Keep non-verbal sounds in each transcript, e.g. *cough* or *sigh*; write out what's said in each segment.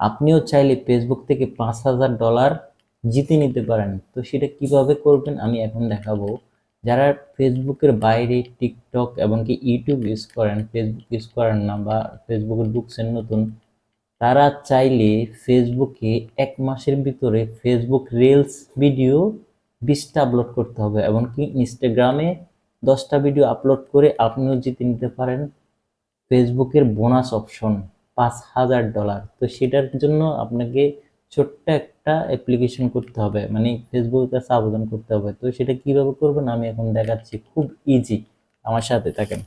আপনিও চাইলে ফেসবুক থেকে পাঁচ হাজার ডলার জিতে নিতে পারেন। তো সেটা কীভাবে করবেন আমি এখন দেখাবো। যারা ফেসবুকের বাইরে টিকটক এবং কি ইউটিউব ইউজ করেন ফেসবুক ইউজ করেন না বা ফেসবুকে ঢুকছেন নতুন, তারা চাইলে ফেসবুকে এক মাসের ভিতরে ফেসবুক রিলস ভিডিও বিশটা আপলোড করতে হবে এমনকি ইনস্টাগ্রামে দশটা ভিডিও আপলোড করে আপনিও জিতে নিতে পারেন। ফেসবুকের বোনাস অপশন পাঁচ হাজার ডলার। তো সেটার জন্য আপনাকে ছোট্ট একটা অ্যাপ্লিকেশন করতে হবে মানে ফেসবুকের কাছে আবেদন করতে হবে। তো সেটা কীভাবে করবেন আমি এখন দেখাচ্ছি, খুব ইজি আমার সাথে থাকেন।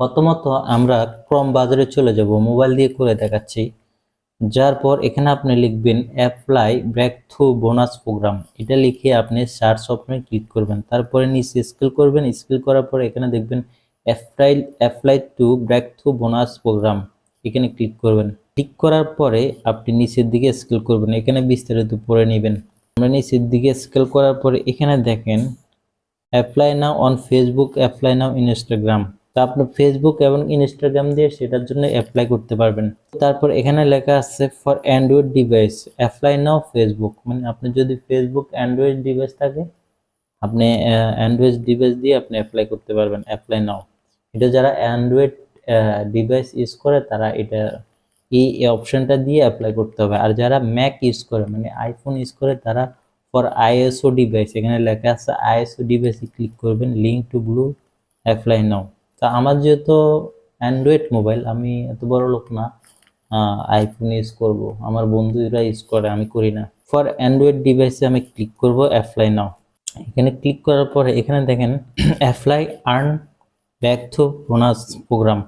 প্রথমত আমরা ক্রম বাজারে চলে যাব মোবাইল দিয়ে করে দেখাচ্ছি। যার পর এখানে আপনি লিখবেন apply breakthrough bonus program এটা লিখে আপনি সার্চ অপশনে ক্লিক করবেন। তারপরে নিচে স্কিল করবেন স্কিল করার পর এখানে দেখবেন apply apply to breakthrough bonus program এখানে ক্লিক করবেন। ক্লিক করার পরে আপনি নিচের দিকে স্কেল করবেন। এখানে বিস্তারিত পড়ে নেবেন। আমরা নিচের দিকে স্কেল করার পরে এখানে দেখেন apply now on Facebook apply now Instagram তা আপনি ফেসবুক এবং ইনস্টাগ্রাম দিয়ে সেটার জন্য অ্যাপ্লাই করতে পারবেন। তারপর এখানে লেখা আছে for Android device apply now Facebook মানে আপনি যদি ফেসবুক অ্যান্ড্রয়েড ডিভাইস থাকে, আপনি অ্যান্ড্রয়েড ডিভাইস দিয়ে আপনি অ্যাপ্লাই করতে পারবেন অ্যাপ্লাই নাও এটা যারা অ্যান্ড্রয়েড ডিভাইস ইউজ করে তারা এটা এই অপশনটা দিয়ে অ্যাপ্লাই করতে হবে। আর যারা ম্যাক ইউজ করে মানে আইফোন ইউজ করে, তারা ফর আইএসও ডিভাইস এখানে লেখা আছে আইএসও ডিভাইসে ক্লিক করবেন link to blue apply now তা আমার যেহেতু অ্যান্ড্রয়েড মোবাইল আমি এত বড় লোক না আইফোন ইউজ করব। আমার বন্ধুরা ইউজ করে, আমি করি না। ফর অ্যান্ড্রয়েড ডিভাইসে আমি ক্লিক করব অ্যাপ্লাই নাও এখানে ক্লিক করার পরে, এখানে দেখেন *clears throat* apply earn back to bonus program.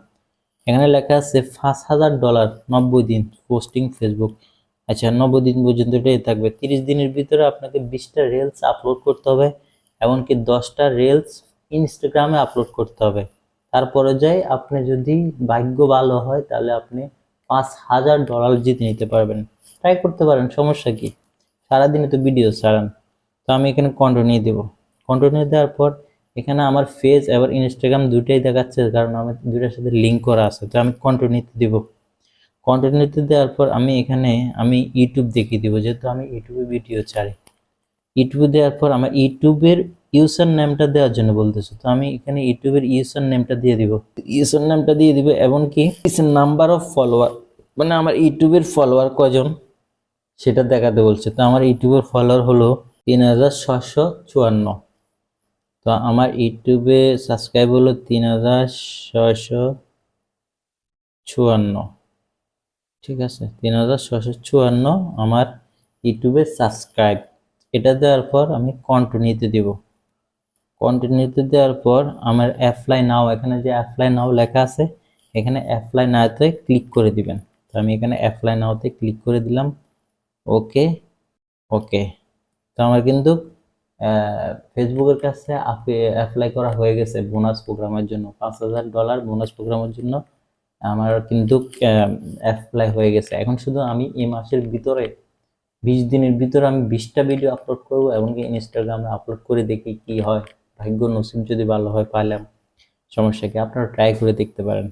এখানে লেখা আছে, পাঁচ হাজার ডলার নব্বই দিন পোস্টিং ফেসবুক। আচ্ছা নব্বই দিন পর্যন্ত এটাই থাকবে। তিরিশ দিনের ভিতরে আপনাকে বিশটা রিলস আপলোড করতে হবে, এমনকি দশটা রিলস ইনস্টাগ্রামে আপলোড করতে হবে। তারপরে যাই, আপনি যদি ভাগ্য ভালো হয়, তাহলে আপনি পাঁচ হাজার ডলার জিতে নিতে পারবেন। ট্রাই করতে পারেন, সমস্যা কি? সারাদিনে তো ভিডিও ছাড়ান। তো আমি এখানে কন্টিনিউ দেবো। কন্টিনিউ দেওয়ার পর এখানে আমার ফেস এবার ইনস্টাগ্রাম দুটাই দেখাচ্ছে, কারণ আমার দুটার সাথে লিঙ্ক করা আছে। তো আমি কন্টিনিউতে দিব। কন্টিনিউতে দেওয়ার পর আমি এখানে আমি ইউটিউব দেখিয়ে দিব, যেহেতু আমি ইউটিউবে ভিডিও ছাড়ি। ইউটিউবে দেওয়ার পর আমার ইউটিউবের ইউজার নেমটা দেওয়ার জন্য বলতেছে। তো আমি এখানে ইউটিউবের ইউজার নেমটা দিয়ে দিব। ইউজার নেমটা দিয়ে দিব, এমনকি নাম্বার অফ ফলোয়ার মানে আমার ইউটিউবের ফলোয়ার কজন, সেটা দেখাতে বলছে। তো আমার ইউটিউবের ফলোয়ার হলো তিন হাজার ছশো চুয়ান্ন। তো আমার ইউটিউবে সাবস্ক্রাইব হলো তিন হাজার ছয়শো চুয়ান্ন। ঠিক আছে? তিন হাজার ছশো চুয়ান্ন আমার ইউটিউবে সাবস্ক্রাইব এটা দেওয়ার পর আমি কন্টিনিউতে দিব। কন্টিনিউতে দেওয়ার পর আমার অ্যাপ্লাই নাও এখানে যে অ্যাপ্লাই নাও লেখা আছে, এখানে অ্যাপ্লাই নাওতে ক্লিক করে দিবেন। তো আমি এখানে অ্যাপ্লাই নাওতে ক্লিক করে দিলাম। ওকে? ওকে। তো আমার কিন্তু ফেসবুকের কাছে অ্যাপ্লাই করা হয়ে গেছে বোনাস প্রোগ্রামের জন্য। পাঁচ হাজার ডলার বোনাস প্রোগ্রামের জন্য আমার কিন্তু অ্যাপ্লাই হয়ে গেছে। এখন শুধু আমি এই মাসের ভিতরে, বিশ দিনের ভিতরে আমি বিশটা ভিডিও আপলোড করব এমনকি ইনস্টাগ্রামে আপলোড করে দেখি কি হয়। ভাগ্য নসিব যদি ভালো হয়, পাইলাম। সমস্যা কি? আপনারা ট্রাই করে দেখতে পারেন।